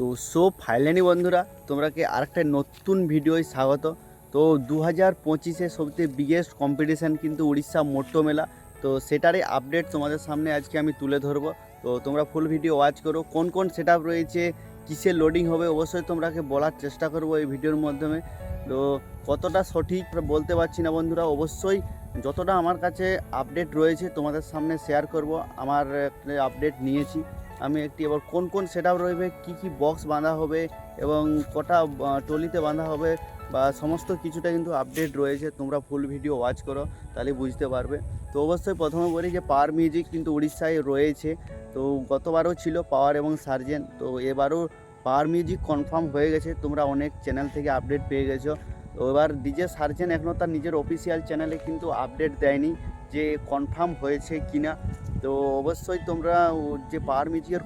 তো so finally বন্ধুরা, তোমরাকে আরেকটা নতুন ভিডিওয় স্বাগত। তো দু হাজার পঁচিশে সবচেয়ে বিগেস্ট কম্পিটিশান কিন্তু উড়িষ্যা মোট্টো মেলা। তো সেটারই আপডেট তোমাদের সামনে আজকে আমি তুলে ধরবো। তো তোমরা ফুল ভিডিও ওয়াচ করো। কোন কোন সেট রয়েছে কিসের লোডিং হবে, অবশ্যই তোমরাকে বলার চেষ্টা করব এই ভিডিওর মাধ্যমে। তো কতটা সঠিক বলতে পারছি না বন্ধুরা, অবশ্যই যতটা আমার কাছে আপডেট রয়েছে তোমাদের সামনে শেয়ার করব। আমার আপডেট নিয়েছি। আমি একটি, এবার কোন কোন সেট আপ রয়েছে কি কি বক্স বাঁধা হবে এবং কটা টলিতে বাঁধা হবে বা সমস্ত কিছুটা কিন্তু আপডেট রয়েছে। তোমরা ফুল ভিডিও ওয়াচ করো, তাহলে বুঝতে পারবে। তো অবশ্যই প্রথমে বলি যে পাওয়ার মিউজিক কিন্তু উড়িষ্যায় রয়েছে। তো গতবারও ছিল পাওয়ার এবং সার্জেন তো এবারও পাওয়ার মিউজিক কনফার্ম হয়ে গেছে। তোমরা অনেক চ্যানেল থেকে আপডেট পেয়ে গেছো। তো এবার ডিজে সার্জেন এখনও তার নিজের অফিসিয়াল চ্যানেলে কিন্তু আপডেট দেয়নি যে কনফার্ম হয়েছে কিনা। তো অবশ্যই তোমরা যে পার মিউজিকের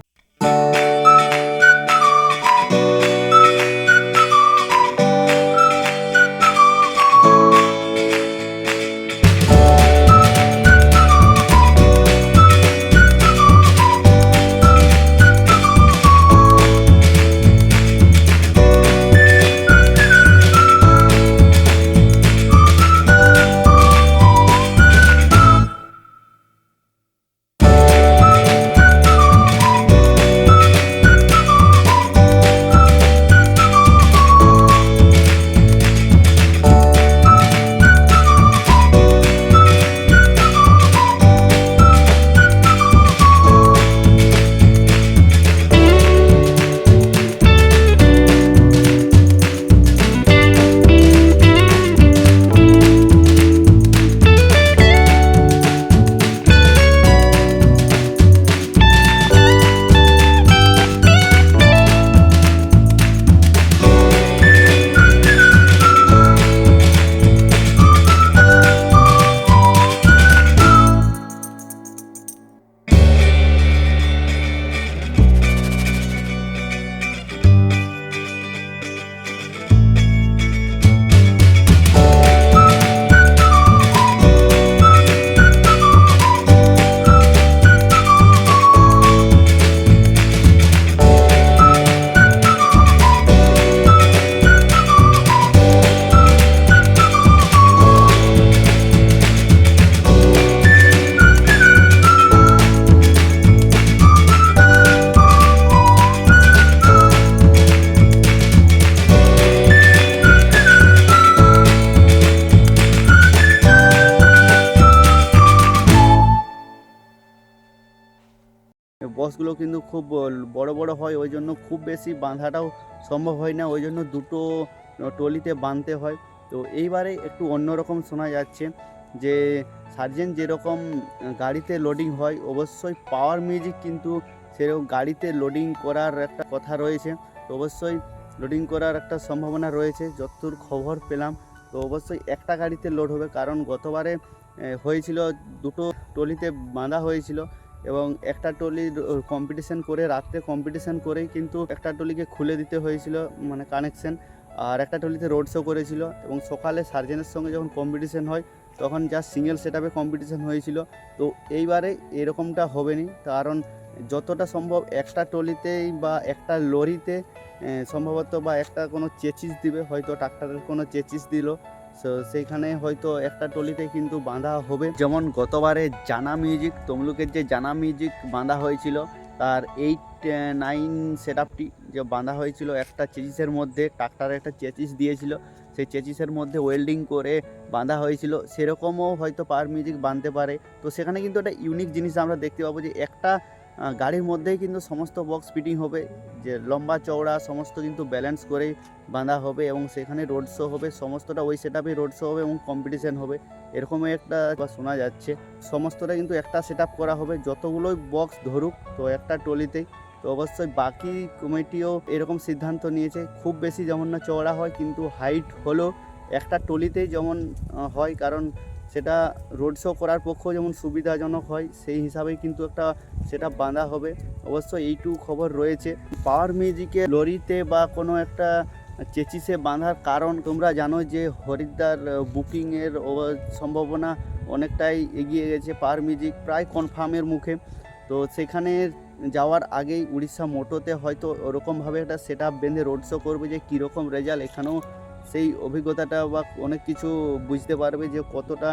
বক্সগুলো কিন্তু খুব বড় বড় হয়, ওই জন্য খুব বেশি বাঁধাটাও সম্ভব হয় না, ওই জন্য দুটো টলিতে বাঁধতে হয়। তো এইবারে একটু অন্যরকম শোনা যাচ্ছে যে সার্জেন যেরকম গাড়িতে লোডিং হয়, অবশ্যই পাওয়ার মিউজিক কিন্তু সেরকম গাড়িতে লোডিং করার একটা কথা রয়েছে। তো অবশ্যই লোডিং করার একটা সম্ভাবনা রয়েছে, যতদূর খবর পেলাম। তো অবশ্যই একটা গাড়িতে লোড হবে, কারণ গতবারে হয়েছিল দুটো টলিতে বাঁধা হয়েছিল। এবং একটা টলির কম্পিটিশন করে, রাত্রে কম্পিটিশন করেই কিন্তু একটা টলিকে খুলে দিতে হয়েছিল মানে কানেকশন আর একটা টলিতে রোড শো করেছিল, এবং সকালে সার্জেনের সঙ্গে যখন কম্পিটিশন হয়, তখন যা সিঙ্গেল সেট আপে কম্পিটিশন হয়েছিল। তো এইবারে এরকমটা হবে নি কারণ যতটা সম্ভব একটা টলিতেই বা একটা লরিতে সম্ভবত বা একটা কোনো চেচিস দিবে, হয়তো ট্রাক্টরের কোনো চেচিস দিল। তো সেইখানে হয়তো একটা টলিতে কিন্তু বাঁধা হবে। যেমন গতবারে জানা মিউজিক তমলুকের যে জানা মিউজিক বাঁধা হয়েছিল, তার এইট নাইন সেট আপটি যে বাঁধা হয়েছিল, একটা চেচিসের মধ্যে ট্রাক্টারে একটা চেচিস দিয়েছিল, সেই চেচিসের মধ্যে ওয়েল্ডিং করে বাঁধা হয়েছিল। সেরকমও হয়তো পার মিউজিক বাঁধতে পারে। তো সেখানে কিন্তু একটা ইউনিক জিনিস আমরা দেখতে পাবো যে একটা গাড়ির মধ্যেই কিন্তু সমস্ত বক্স ফিটিং হবে, যে লম্বা চওড়া সমস্ত কিন্তু ব্যালেন্স করেই বাঁধা হবে এবং সেখানে রোড শো হবে, সমস্তটা ওই সেট রোড শো হবে এবং কম্পিটিশান হবে। এরকমই একটা শোনা যাচ্ছে। সমস্তটা কিন্তু একটা সেট করা হবে, যতগুলোই বক্স ধরুক, তো একটা টলিতেই তো অবশ্যই বাকি কমিটিও এরকম সিদ্ধান্ত নিয়েছে, খুব বেশি যেমন না চওড়া হয়, কিন্তু হাইট হলো একটা টলিতেই যেমন হয়, কারণ সেটা রোড শো করার পক্ষেও যেমন সুবিধাজনক হয়, সেই হিসাবেই কিন্তু একটা সেটা বাঁধা হবে। অবশ্য এইটুকু খবর রয়েছে। পাওয়ার মিউজিকে লরিতে বা কোনো একটা চেচিসে বাঁধার কারণ তোমরা জানো যে হরিদ্বার বুকিংয়ের সম্ভাবনা অনেকটাই এগিয়ে গেছে পাওয়ার মিউজিক প্রায় কনফার্মের মুখে। তো সেখানে যাওয়ার আগেই উড়িষ্যা মোটোতে হয়তো ওরকমভাবে একটা সেট আপ বেঁধে রোড শো করবে যে কীরকম রেজাল্ট এখানেও সেই অভিজ্ঞতাটা বা অনেক কিছু বুঝতে পারবে যে কতটা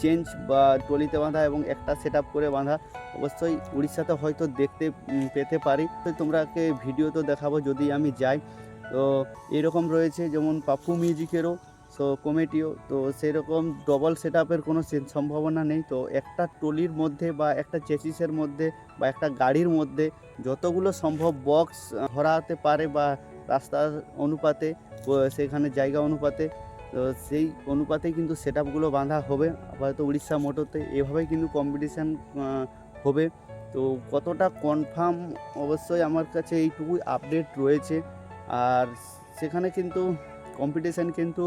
চেঞ্জ বা টলিতে বাঁধা এবং একটা সেট করে বাঁধা অবশ্যই উড়িষ্যাতে হয়তো দেখতে পেতে পারি। তো তোমরাকে ভিডিও তো দেখাবো যদি আমি যাই। তো এরকম রয়েছে যেমন পাপু মিউজিকেরও সো কমিটিও তো সেরকম ডবল সেট আপের কোনো সম্ভাবনা নেই। তো একটা টলির মধ্যে বা একটা চেসিসের মধ্যে বা একটা গাড়ির মধ্যে যতগুলো সম্ভব বক্স ধরাতে পারে বা রাস্তার অনুপাতে সেখানে জায়গা অনুপাতে, তো সেই অনুপাতে কিন্তু সেট আপগুলো বাঁধা হবে। আপাতত উড়িষ্যা মোটরতে এভাবেই কিন্তু কম্পিটিশান হবে। তো কতটা কনফার্ম অবশ্যই আমার কাছে এইটুকুই আপডেট রয়েছে। আর সেখানে কিন্তু কম্পিটিশান কিন্তু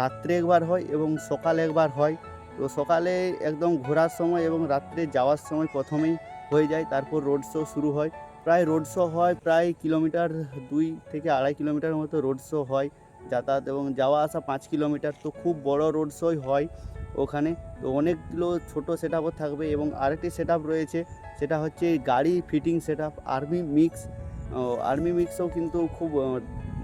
রাত্রে একবার হয় এবং সকালে একবার হয়। তো সকালে একদম ঘোরার সময় এবং রাত্রে যাওয়ার সময় প্রথমেই হয়ে যায়, তারপর রোড শো শুরু হয়। প্রায় রোড শো হয়, প্রায় কিলোমিটার দুই থেকে আড়াই কিলোমিটার মতো রোড শো হয় যাতায়াত এবং যাওয়া আসা পাঁচ কিলোমিটার তো খুব বড় রোড শোই হয় ওখানে। তো অনেকগুলো ছোটো সেট থাকবে এবং আরেকটি সেট রয়েছে, সেটা হচ্ছে গাড়ি fitting set army mix army মিক্সও কিন্তু খুব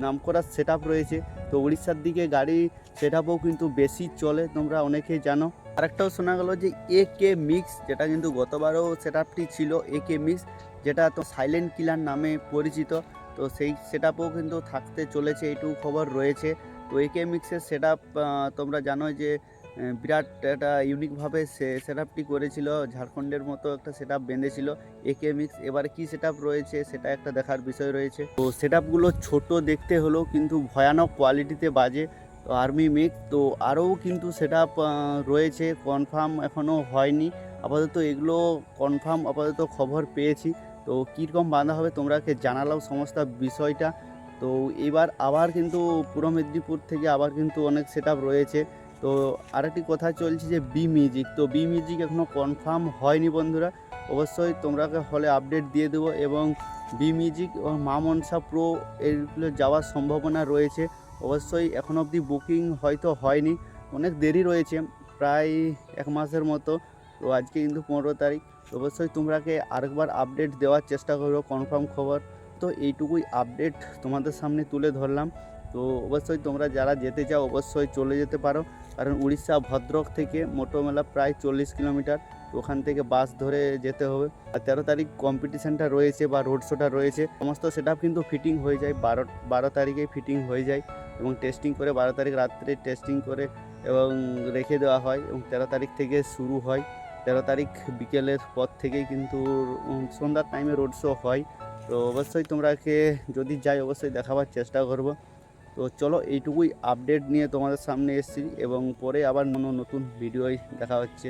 নাম করা সেট রয়েছে। তো উড়িষ্যার দিকে গাড়ি সেট কিন্তু বেশি চলে, তোমরা অনেকেই জানো। আরেকটাও শোনা গেল যে এ কে মিক্স যেটা কিন্তু গতবারও সেট ছিল এ কে মিক্স যেটা তো সাইলেন্ট কিলার নামে পরিচিত, তো সেই সেট কিন্তু থাকতে চলেছে, এইটুকু খবর রয়েছে। তো এ কে মিক্সের সেট তোমরা জানো যে বিরাট একটা ইউনিকভাবে সে সেট আপটি করেছিল, ঝাড়খণ্ডের মতো একটা সেট আপ বেঁধেছিল একে মিক্স এবারে কী সেট রয়েছে সেটা একটা দেখার বিষয় রয়েছে। তো সেট আপগুলো ছোটো দেখতে হলেও কিন্তু ভয়ানক কোয়ালিটিতে বাজে, তো আর্মি মিক্স তো আরও কিন্তু সেট রয়েছে কনফার্ম এখনও হয়নি। আপাতত এগুলো কনফার্ম আপাতত খবর পেয়েছি। তো কীরকম বাঁধা হবে তোমরাকে জানালাম সমস্ত বিষয়টা। তো এবার আবার কিন্তু পূর্ব মেদিনীপুর থেকে আবার কিন্তু অনেক সেট রয়েছে। তো আরেকটি কথা চলছে যে বি মিউজিক তো বি মিউজিক এখনও কনফার্ম হয়নি বন্ধুরা। অবশ্যই তোমরাকে হলে আপডেট দিয়ে দেবো এবং বি মিউজিক ও মা মনসা প্রো এগুলো যাওয়ার সম্ভাবনা রয়েছে। অবশ্যই এখন অবধি বুকিং হয়তো হয়নি, অনেক দেরি রয়েছে, প্রায় এক মাসের মতো। তো আজকে কিন্তু পনেরো তারিখ। অবশ্যই তোমরাকে আরেকবার আপডেট দেওয়ার চেষ্টা করব কনফার্ম খবর। তো এইটুকুই আপডেট তোমাদের সামনে তুলে ধরলাম। তো অবশ্যই তোমরা যারা যেতে চাও অবশ্যই চলে যেতে পারো। কারণ উড়িষ্যা ভদ্রক থেকে মোটোমেলা প্রায় চল্লিশ কিলোমিটার। ওখান থেকে বাস ধরে যেতে হবে। আর তেরো তারিখ কম্পিটিশানটা রয়েছে বা রোড শোটা রয়েছে। সমস্ত সেট কিন্তু ফিটিং হয়ে যায়। বারো বারো তারিখে ফিটিং হয়ে যায়। এবং টেস্টিং করে বারো তারিখ রাত্রে টেস্টিং করে এবং রেখে দেওয়া হয়। এবং তেরো তারিখ থেকে শুরু হয়। তেরো তারিখ বিকেলের পর থেকেই কিন্তু সন্ধ্যার টাইমে রোড শো হয়। তো অবশ্যই তোমরাকে যদি যাই অবশ্যই দেখাবার চেষ্টা করব। তো চলো এইটুকুই আপডেট নিয়ে তোমাদের সামনে এসেছি এবং পরে আবার নতুন ভিডিওই দেখা হচ্ছে।